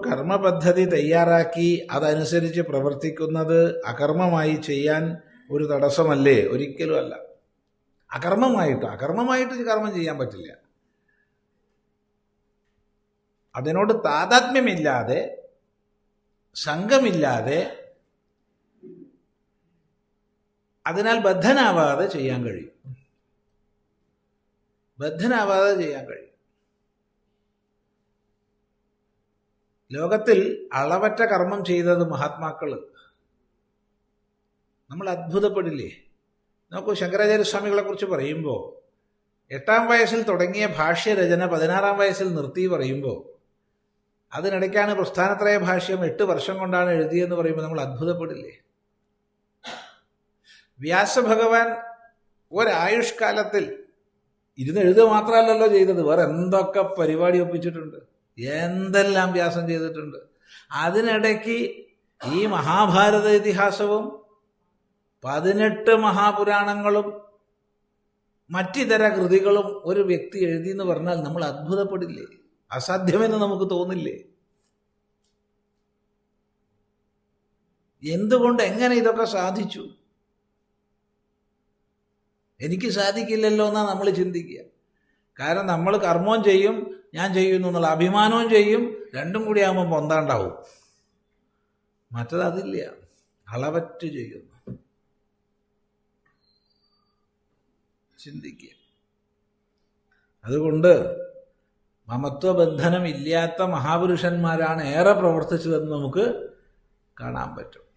കർമ്മപദ്ധതി തയ്യാറാക്കി അതനുസരിച്ച് പ്രവർത്തിക്കുന്നത് അകർമ്മമായി ചെയ്യാൻ ഒരു തടസ്സമല്ലേ? ഒരിക്കലും അല്ല. അകർമ്മമായിട്ട് അകർമ്മമായിട്ട് കർമ്മം ചെയ്യാൻ പറ്റില്ല. അതിനോട് താതാത്മ്യമില്ലാതെ സംഘമില്ലാതെ അതിനാൽ ബദ്ധനാവാതെ ചെയ്യാൻ കഴിയും. ബദ്ധനാവാതെ ചെയ്യാൻ കഴിയും. ലോകത്തിൽ അളവറ്റ കർമ്മം ചെയ്തത് മഹാത്മാക്കൾ നമ്മൾ അത്ഭുതപ്പെടില്ലേ? നോക്കൂ ശങ്കരാചാര്യസ്വാമികളെ കുറിച്ച് പറയുമ്പോൾ എട്ടാം വയസ്സിൽ തുടങ്ങിയ ഭാഷ്യരചന പതിനാറാം വയസ്സിൽ നിർത്തി പറയുമ്പോൾ അതിനിടയ്ക്കാണ് പ്രസ്ഥാനത്രയ ഭാഷ്യം എട്ട് വർഷം കൊണ്ടാണ് എഴുതിയെന്ന് പറയുമ്പോൾ നമ്മൾ അത്ഭുതപ്പെടില്ലേ? വ്യാസഭഗവാൻ ഒരായുഷ്കാലത്തിൽ ഇരുന്ന് എഴുതുക മാത്രമല്ലല്ലോ ചെയ്തത്. വേറെ എന്തൊക്കെ പരിപാടി ഒപ്പിച്ചിട്ടുണ്ട്? എന്തെല്ലാം വ്യാസം ചെയ്തിട്ടുണ്ട്. അതിനിടയ്ക്ക് ഈ മഹാഭാരത ഇതിഹാസവും പതിനെട്ട് മഹാപുരാണങ്ങളും മറ്റിതര കൃതികളും ഒരു വ്യക്തി എഴുതി എന്ന് പറഞ്ഞാൽ നമ്മൾ അത്ഭുതപ്പെടില്ലേ? അസാധ്യമെന്ന് നമുക്ക് തോന്നില്ലേ? എന്തുകൊണ്ട് എങ്ങനെ ഇതൊക്കെ സാധിച്ചു? എനിക്ക് സാധിക്കില്ലല്ലോ എന്നാ നമ്മൾ ചിന്തിക്കുക. കാരണം നമ്മൾ കർമ്മം ചെയ്യും ഞാൻ ചെയ്യുന്നു എന്നുള്ള അഭിമാനവും ചെയ്യും. രണ്ടും കൂടി ആകുമ്പോൾ പൊന്താണ്ടാവും. മറ്റത് അതില്ല. അളവറ്റ് ചെയ്യുന്നു. ചിന്തിക്കുക. അതുകൊണ്ട് മമത്വബന്ധനം ഇല്ലാത്ത മഹാപുരുഷന്മാരാണ് ഏറെ പ്രവർത്തിച്ചതെന്ന് നമുക്ക് കാണാൻ പറ്റും.